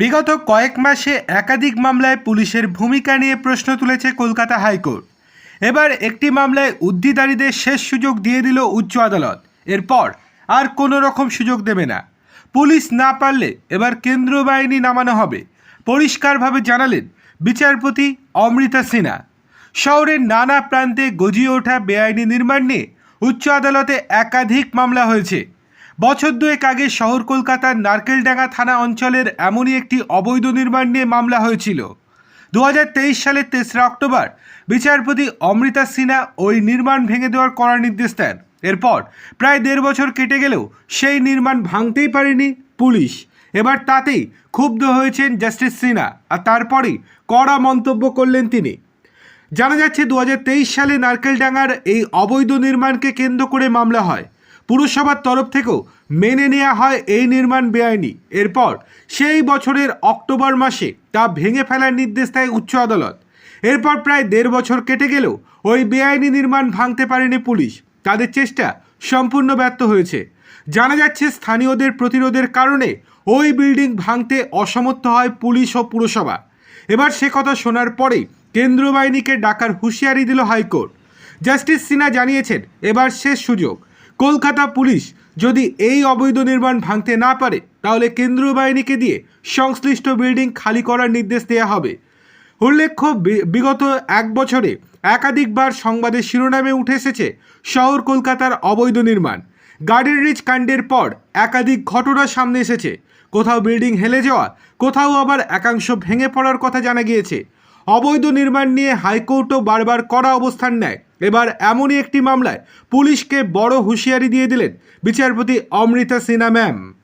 বিগত কয়েক মাসে একাধিক মামলায় পুলিশের ভূমিকা নিয়ে প্রশ্ন তুলেছে কলকাতা হাইকোর্ট। এবার একটি মামলায় উদ্দিদারীদের শেষ সুযোগ দিয়ে দিল উচ্চ আদালত। এরপর আর কোনো রকম সুযোগ দেবে না। পুলিশ না পারলে এবার কেন্দ্রীয় বাহিনী নামানো হবে, পরিষ্কারভাবে জানালেন বিচারপতি অমৃতা সিনহা। শহরের নানা প্রান্তে গজিয়ে ওঠা বেআইনি নির্মাণ নিয়ে উচ্চ আদালতে একাধিক মামলা হয়েছে। বছর দুয়েক আগে শহর কলকাতার নারকেলডাঙ্গা থানা অঞ্চলের এমনই একটি অবৈধ নির্মাণ নিয়ে মামলা হয়েছিল। দু হাজার তেইশ সালের তেসরা অক্টোবর বিচারপতি অমৃতা সিনহা ওই নির্মাণ ভেঙে দেওয়ার করার নির্দেশ দেন। এরপর প্রায় দেড় বছর কেটে গেলেও সেই নির্মাণ ভাঙতেই পারেনি পুলিশ। এবার তাতেই ক্ষুব্ধ হয়েছেন জাস্টিস সিনহা আর তারপরেই কড়া মন্তব্য করলেন তিনি। জানা যাচ্ছে দু হাজার তেইশ সালে নারকেলডাঙ্গার এই অবৈধ নির্মাণকে কেন্দ্র করে মামলা হয়। পুরসভার তরফ থেকেও মেনে নেওয়া হয় এই নির্মাণ বেআইনি। এরপর সেই বছরের অক্টোবর মাসে তা ভেঙে ফেলার নির্দেশ দেয় উচ্চ আদালত। এরপর প্রায় দেড় বছর কেটে গেলেও ওই বেআইনি নির্মাণ ভাঙতে পারেনি পুলিশ। তাদের চেষ্টা সম্পূর্ণ ব্যর্থ হয়েছে। জানা যাচ্ছে স্থানীয়দের প্রতিরোধের কারণে ওই বিল্ডিং ভাঙতে অসমর্থ হয় পুলিশ ও পুরসভা। এবার সে কথা শোনার পরেই কেন্দ্রীয় বাহিনীকে ডাকার হুঁশিয়ারি দিল হাইকোর্ট। জাস্টিস সিনহা জানিয়েছেন, এবার শেষ সুযোগ। কলকাতা পুলিশ যদি এই অবৈধ নির্মাণ ভাঙতে না পারে, তাহলে কেন্দ্রীয় বাহিনীকে দিয়ে সংশ্লিষ্ট বিল্ডিং খালি করার নির্দেশ দেওয়া হবে। উল্লেখ্য বিগত এক বছরে একাধিকবার সংবাদের শিরোনামে উঠে এসেছে শহর কলকাতার অবৈধ নির্মাণ। গার্ডেন রিচ কাণ্ডের পর একাধিক ঘটনা সামনে এসেছে। কোথাও বিল্ডিং হেলে যাওয়া, কোথাও আবার একাংশ ভেঙে পড়ার কথা জানা গিয়েছে। অবৈধ নির্মাণ নিয়ে হাইকোর্টও বারবার কড়া অবস্থান নেয়। এবার এমনই একটি মামলায় পুলিশকে বড় হুঁশিয়ারি দিয়ে দিলেন বিচারপতি অমৃতা সিনহা, ম্যাম।